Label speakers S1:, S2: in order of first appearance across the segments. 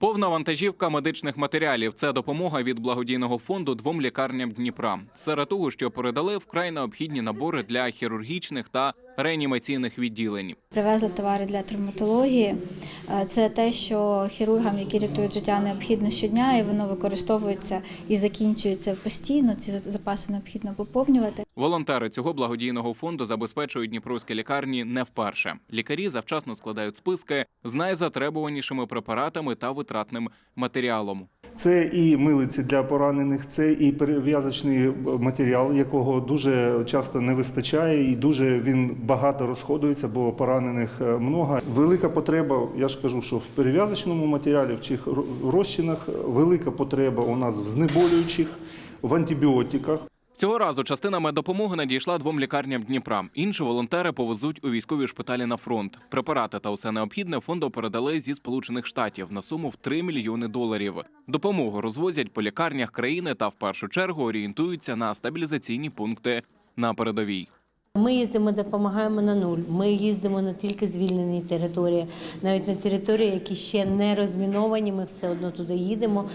S1: Повна вантажівка медичних матеріалів це допомога від благодійного фонду двом лікарням Дніпра. Серед того, що передали вкрай необхідні набори для хірургічних та реанімаційних відділень.
S2: Привезли товари для травматології. Е, Це те, що хірургам, які рятують життя, необхідно щодня, і воно використовується і закінчується постійно. Ці запаси необхідно поповнювати.
S1: Волонтери цього благодійного фонду забезпечують дніпровські лікарні не вперше. Лікарі завчасно складають списки з найзатребуванішими препаратами та витратним матеріалом.
S3: Це і милиці для поранених, це і перев'язочний матеріал, якого дуже часто не вистачає, і дуже він багато розходується, бо поранених е, много. Велика потреба, я ж кажу, що в перев'язочному матеріалі, в цих розчинах, велика потреба у нас в знеболюючих, в антибіотиках.
S1: Цього разу частина меддопомоги надійшла двом лікарням Дніпра. Інші волонтери повезуть у військові шпиталі на фронт. Препарати та усе необхідне фонду передали зі Сполучених Штатів на суму в 3 мільйони доларів. Допомогу розвозять по лікарнях країни та в першу чергу орієнтуються на стабілізаційні пункти на передовій.
S4: Ми їздимо, допомагаємо на нуль. Ми їздимо не тільки звільнені території, навіть на території, які ще не розміновані. Ми все одно туди їдемо.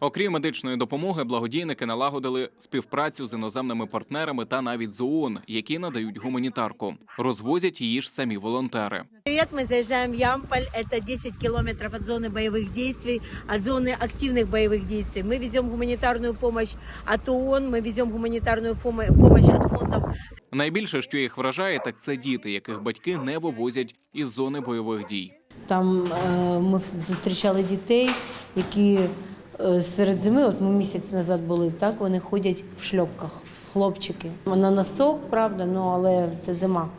S1: Окрім медичної допомоги, благодійники налагодили співпрацю з іноземними партнерами та навіть з ООН, які надають гуманітарку. Розвозять її ж самі волонтери.
S4: Привет, мы заезжаем в Ямполь. Это 10 километров от зоны боевых действий, от зоны активных боевых действий. Мы везем гуманитарную помощь от ООН, мы везем гуманитарную помо- помощь от фондов
S1: Найбільше, що їх вражає, так це діти, яких батьки не вивозять із зони бойових дій.
S4: Там е, ми вс- зустрічали дітей, які е, серед зими, от ми місяць назад були, так вони ходять в шльопках, хлопчики. На носок, правда, ну але це зима.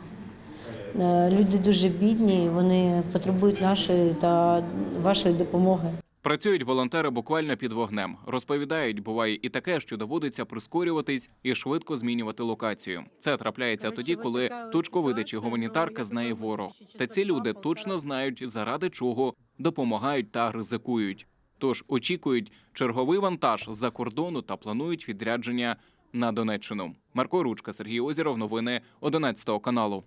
S4: Е, Люди дуже бідні, вони потребують нашої та вашої допомоги.
S1: Працюють волонтери буквально під вогнем. Розповідають, буває і таке, що доводиться прискорюватись і швидко змінювати локацію. Це трапляється тоді, коли точковиди чи гуманітарка знає ворог. Та ці люди точно знають, заради чого допомагають та ризикують. Тож очікують черговий вантаж з-за кордону та планують відрядження на Донеччину. Марко Ручка, Сергій Озіров. Новини 11 каналу.